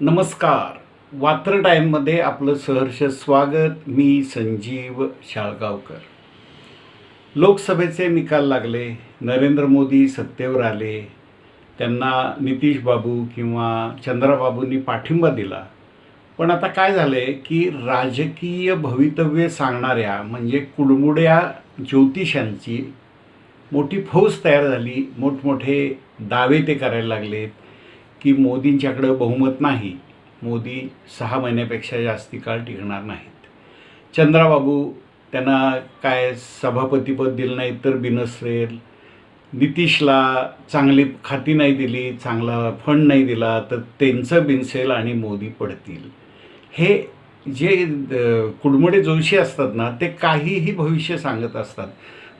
नमस्कार. वात्र टाईममध्ये आपलं सहर्ष स्वागत. मी संजीव शाळगावकर. लोकसभेचे निकाल लागले. नरेंद्र मोदी सत्तेवर आले. त्यांना नितीश बाबू किंवा चंद्राबाबूंनी पाठिंबा दिला. पण आता काय झालं आहे की राजकीय भवितव्य सांगणाऱ्या म्हणजे कुडमुड्या ज्योतिषांची मोठी फौज तयार झाली. मोठमोठे दावे ते करायला लागलेत. की मोदींच्याकडं बहुमत नाही. मोदी सहा महिन्यापेक्षा जास्ती काळ टिकणार नाहीत. चंद्राबाबू त्यांना काय सभापतीपद दिलं नाही तर बिनसरेल नितीशला चांगली खाती नाही दिली चांगला फंड नाही दिला तर त्यांचं बिनसेल आणि मोदी पडतील. हे जे अ, कुडमुडे जोशी असतात ना ते काहीही भविष्य सांगत असतात.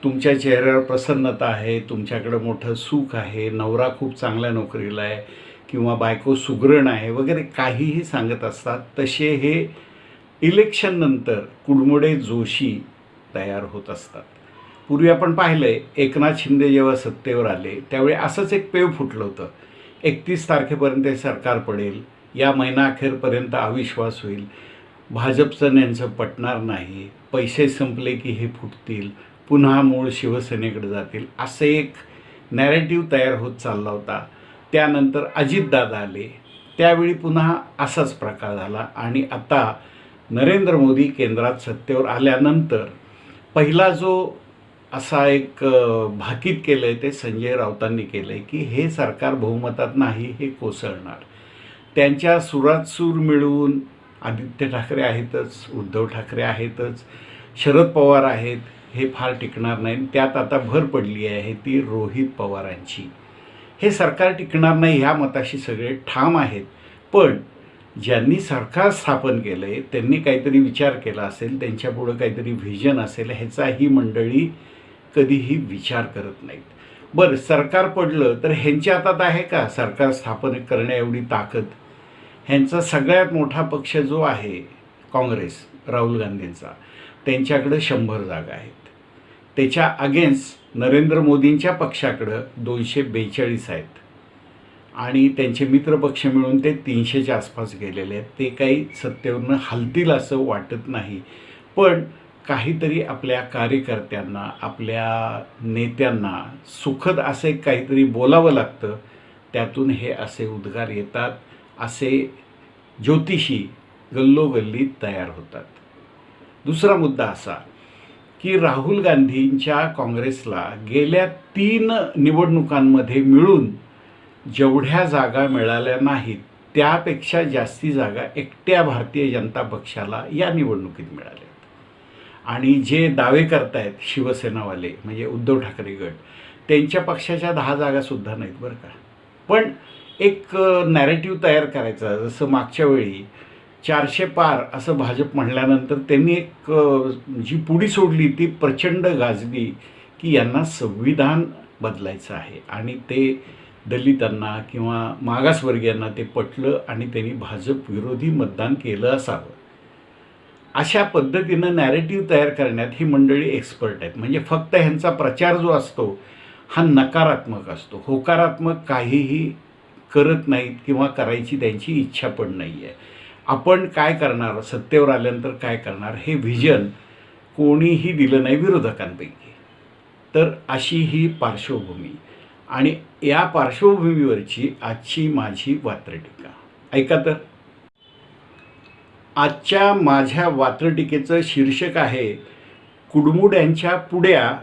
तुमच्या चेहऱ्यावर प्रसन्नता आहे तुमच्याकडं मोठं सुख आहे नवरा खूप चांगल्या नोकरीला आहे. किंवा बायको सुगरण आहे वगैरे काहीही सांगत असतात तसे हे इलेक्शननंतर कुडमुडे जोशी तयार होत असतात. पूर्वी आपण पाहिलं आहे एकनाथ शिंदे जेव्हा सत्तेवर आले त्यावेळी असंच एक पेव फुटलं होतं. एकतीस तारखेपर्यंत हे सरकार पडेल या महिनाअखेरपर्यंत अविश्वास होईल. भाजपचं यांचं पटणार नाही पैसे संपले की हे फुटतील पुन्हा मूळ शिवसेनेकडे जातील असं एक नॅरेटिव्ह तयार होत चालला होता. त्यानंतर अजितदादा आले. त्यावेळी पुन्हा असाच प्रकार झाला आणि आता नरेंद्र मोदी केंद्रात सत्तेवर आल्यानंतर पहिला जो असा एक भाकीत केलं आहे ते संजय राऊतांनी केलं आहे की हे सरकार बहुमतात नाही हे कोसळणार. त्यांच्या सुरात सूर मिळवून आदित्य ठाकरे आहेतच उद्धव ठाकरे आहेतच शरद पवार आहेत हे फार टिकणार नाही. त्यात आता भर पडली आहे ती रोहित पवारांची. हे सरकार टिकणार नाही ह्या मताशी सगळे ठाम आहेत. पण ज्यांनी सरकार स्थापन केलं आहे त्यांनी काहीतरी विचार केला असेल त्यांच्यापुढं काहीतरी व्हिजन असेल ह्याचा ही मंडळी कधीही विचार करत नाहीत. बरं सरकार पडलं तर ह्यांच्या हातात आहे का सरकार स्थापन करण्या एवढी ताकद? ह्यांचा सगळ्यात मोठा पक्ष जो आहे काँग्रेस राहुल गांधींचा त्यांच्याकडं शंभर जागा आहेत. त्याच्या अगेन्स्ट नरेंद्र मोदींच्या पक्षाकडं दोनशे बेचाळीस आहेत. आणि त्यांचे मित्रपक्ष मिळून ते तीनशेच्या आसपास गेलेले आहेत. ते काही सत्तेवरनं हलतील असं वाटत नाही. पण काहीतरी आपल्या कार्यकर्त्यांना आपल्या नेत्यांना सुखद असे काहीतरी बोलावं लागतं. त्यातून हे असे उद्गार येतात. असे ज्योतिषी गल्लोगल्ली तयार होतात. दुसरा मुद्दा असा की राहुल गांधींच्या काँग्रेसला गेल्या तीन निवडणुकांमध्ये मिळून जेवढ्या जागा मिळाल्या नाहीत त्यापेक्षा जास्ती जागा एकट्या भारतीय जनता पक्षाला या निवडणुकीत मिळाल्या. आणि जे दावे करतायत शिवसेनावाले म्हणजे उद्धव ठाकरे गट त्यांच्या पक्षाच्या दहा जागासुद्धा नाहीत बरं का. पण एक नॅरेटिव्ह तयार करायचा जसं मागच्या वेळी चारशे पार असं भाजप म्हणल्यानंतर त्यांनी एक जी पुढी सोडली ती प्रचंड गाजली की यांना संविधान बदलायचं आहे. आणि ते दलितांना किंवा मागासवर्गीयांना ते पटलं आणि त्यांनी भाजप विरोधी मतदान केलं असावं. अशा पद्धतीनं नॅरेटिव्ह तयार करण्यात ही मंडळी एक्सपर्ट आहेत. म्हणजे फक्त ह्यांचा प्रचार जो असतो हा नकारात्मक असतो. होकारात्मक काहीही करत नाहीत किंवा करायची त्यांची इच्छा पण नाही आहे आपण काय करणार? सत्तेवर आल्यानंतर काय करणार? हे व्हिजन कोणीही दिलं नाही विरोधकांपैकी. तर अशी ही पार्श्वभूमी. आणि या पार्श्वभूमीवरची आजची माझी वात्रटिका. ऐका तर. आजच्या माझ्या वात्रटीकेचं शीर्षक आहे कुडमुड्यांच्या पुड्या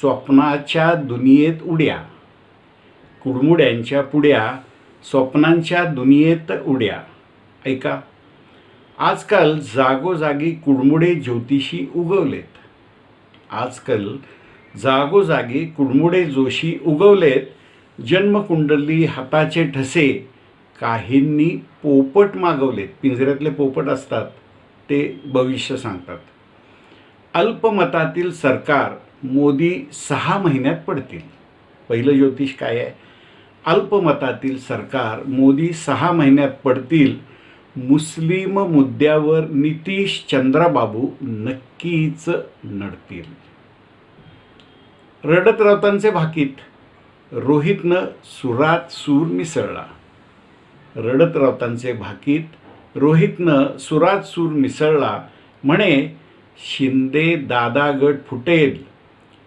स्वप्नाच्या दुनियेत उड्या. कुडमुड्यांच्या पुड्या स्वप्नांच्या दुनियेत उड्या. ऐका. आजकाल जागोजागी कुडमुडे ज्योतिषी उगवलेत. आजकाल जागोजागी कुडमुडे जोशी उगवलेत. जन्मकुंडली हाताचे ठसे काहींनी पोपट मागवलेत. पिंजऱ्यातले पोपट असतात ते भविष्य सांगतात. अल्पमतातील सरकार मोदी सहा महिन्यात पडतील. पहिलं ज्योतिष काय आहे? अल्पमतातील सरकार मोदी सहा महिन्यात पडतील. मुस्लिम मुद्द्यावर नितीश चंद्राबाबू नक्कीच नडतील. रडत रावतांचे भाकीत रोहितनं सुरात सूर मिसळला. रडत रावतांचे भाकीत रोहितनं सुरात सूर मिसळला म्हणे शिंदे दादा गट फुटेल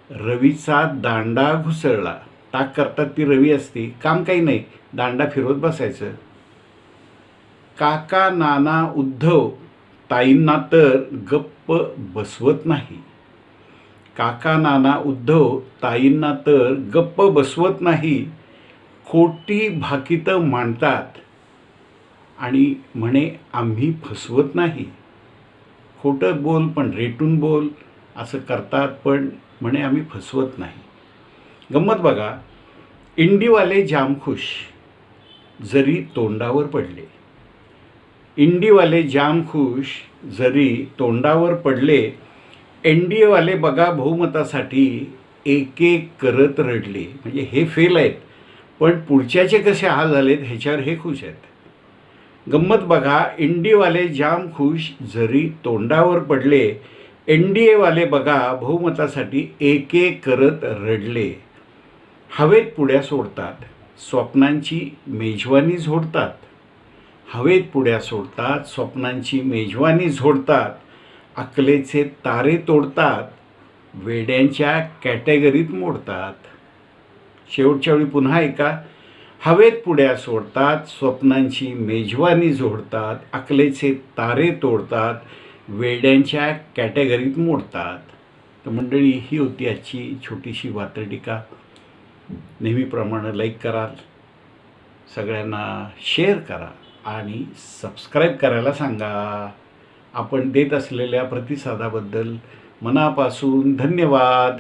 रवीचा दांडा घुसळला. ताक करतात ती रवी असती काम काही नाही दांडा फिरवत बसायचं. काका नाना उद्धव ताईंना तर गप्प बसवत नाही. काका नाना उद्धव ताईंना तर गप्प बसवत नाही. खोटी भाकीतं मांडतात आणि म्हणे आम्ही फसवत नाही. खोटं बोल पण रेटून बोल असं करतात पण म्हणे आम्ही फसवत नाही. गंमत बघा इंडीवाले जामखुश जरी तोंडावर पडले. इंडीवाले जामखुश जरी तोंडावर पडले एन डी एवाले बघा बहुमतासाठी एक एक करत रडले. म्हणजे हे फेल आहेत. पण पुढच्याचे कसे हाल झालेत ह्याच्यावर हे खुश आहेत. गंमत बघा इंडीवाले जाम खुश जरी तोंडावर पडले एन डी एवाले बघा बहुमतासाठी एक एक करत रडले. हवेत पुड्या सोडतात. स्वप्नांची मेजवानी झोडतात. हवेत पुड्या सोडतात स्वप्नांची मेजवानी झोडतात अकलेचे तारे तोडतात वेड्यांच्या कॅटेगरीत मोडतात. शेवटच्या वेळी पुन्हा ऐका. हवेत पुड्या सोडतात स्वप्नांची मेजवानी झोडतात अकलेचे तारे तोडतात वेड्यांच्या कॅटेगरीत मोडतात. तर मंडळी ही होती आजची छोटीशी वात्रटिका. नेहमीप्रमाणे लाईक कराल सगळ्यांना शेअर करा. आणि सबस्क्राईब करायला सांगा. आपण देत असलेल्या प्रतिसादाबद्दल मनापासून धन्यवाद.